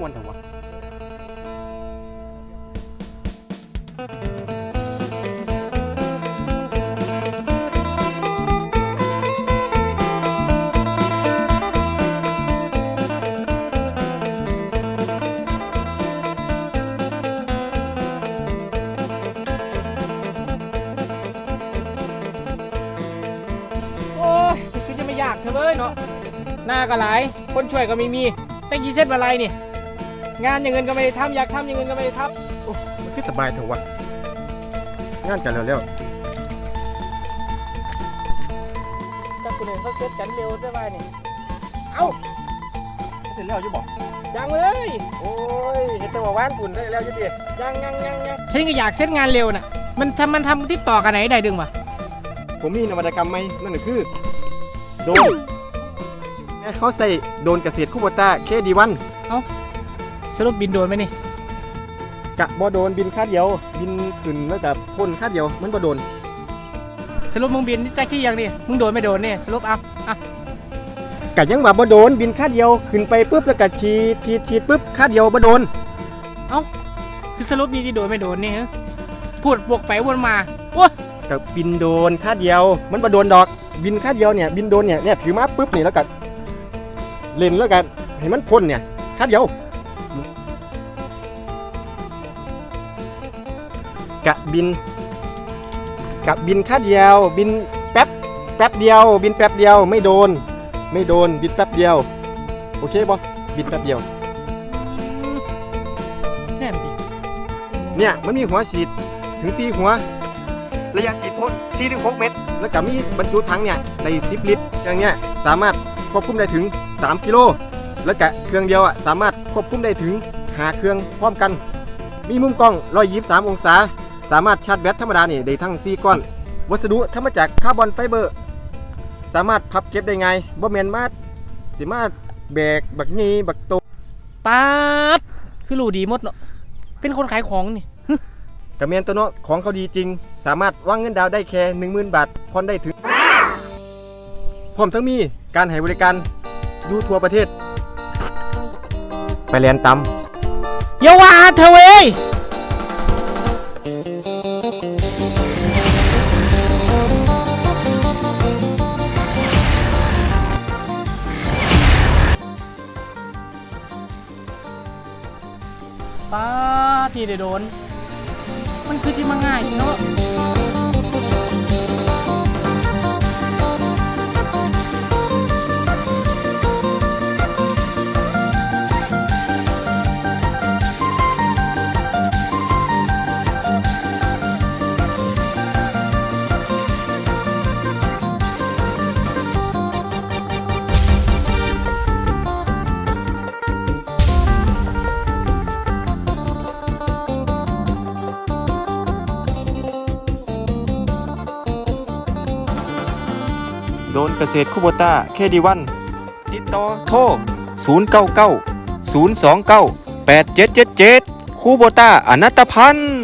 โอ้ยคือจะไม่ยากเธอเลยเนาะหน้าก็หลาย คนช่วยก็ไม่มีแต่กี่เส้นอะไรนี่ งานอย่างเงินก็ไม่ได้ทำอยากทำอย่างเงินก็ไม่ได้ทมันคือสบายเถอะวะงานกันแล้วแล้วำแต่คนอื่นเขาเซ็ตกันเร็วได้ไหมนี่เอ้าเสร็จแล้วจะบอกยังเลยโอ้ยเห็นแต่ว่าว่านปุ่นได้แล้วจะดียังยังยังยังฉันก็อยากเซ็ตงานเร็วน่ะ มันทำมันทำติดต่อกันไหนได้ดึงวะผมมีนวัตกรรมใหม่นั่นก็คือ โดรนเนี่ยเขาใส่โดรนเกษตรคูโบต้าเคดีวันส รุปบินโดนไหมนี่กะบ่โดนบินค่าเดียว บินขึ้นแล้วกับพ่นค่าเดียวมันบ่โดน สรุปมึงบินนี่ใจขี้ยังนี่มึงโดนไม่โดนเนี่ยสรุปเอาเอากะยังว่าบ่โดนบินค่าเดียวขึ้นไปปุ๊บแล้วก็ฉีดฉีดฉีดปุ๊บค่าเดียวบ่โดนคือสรุปนี่ที่โดนไม่โดนนี่ฮะพูดบวกไปวนมาโอ้ยแต่บินโดนค่าเดียว มันบ่โดนดอก บินค่าเดียวเนี่ยบินโดนเนี่ยเนี่ยถือมาปุ๊บนี่แล้วก็เล่นแล้วกันให้มันพ่นเนี่ยค่าเดียว กะบินกะบินค่าเดียว บินแป๊บแป๊บเดียว บินแป๊บเดียวไม่โดน ไม่โดนบินแป๊บเดียว โอเคบ่บินแป๊บเดียว แน่นดิเนี่ยมันมีหัวฉีดถึง4หัว ระยะฉีดพ่น4ถึง6เมตร แล้วก็มีบรรจุถังเนี่ยใน10ลิตรอย่างเงี้ยสามารถควบคุมได้ถึง 3 กิโล แล้วก็เครื่องเดียวอะสามารถควบคุมได้ถึงหาเครื่องพร้อมกัน มีมุมกล้อง 123 องศา สามารถชาร์จแบตธรรมดานี่ได้ทั้ง4ก้อน วัสดุทำมาจากคาร์บอนไฟเบอร์ สามารถพับเก็บได้ไงบ่แม่นมาสิมาแบกบักนี้บักโตป๊าดคือรู้ดีหมดเนาะเป็นคนขายของนี่กระเมียนตัวเนาะของเขาดีจริง สามารถวางเงินดาวน์ได้แค่10,000 บาทผ่อนได้ถึงพร้อมทั้งมีการให้บริการอยู่ทั่วประเทศ ไปเรียนตอย่าว่าเธอเว้ย ป้าที่ได้โดน มันคือที่มาง่ายเนาะ โดนเกษตรคูโบต้าเคดีวันติดต่อโทร 099 029 8777 คูโบต้าอนัตพันธ์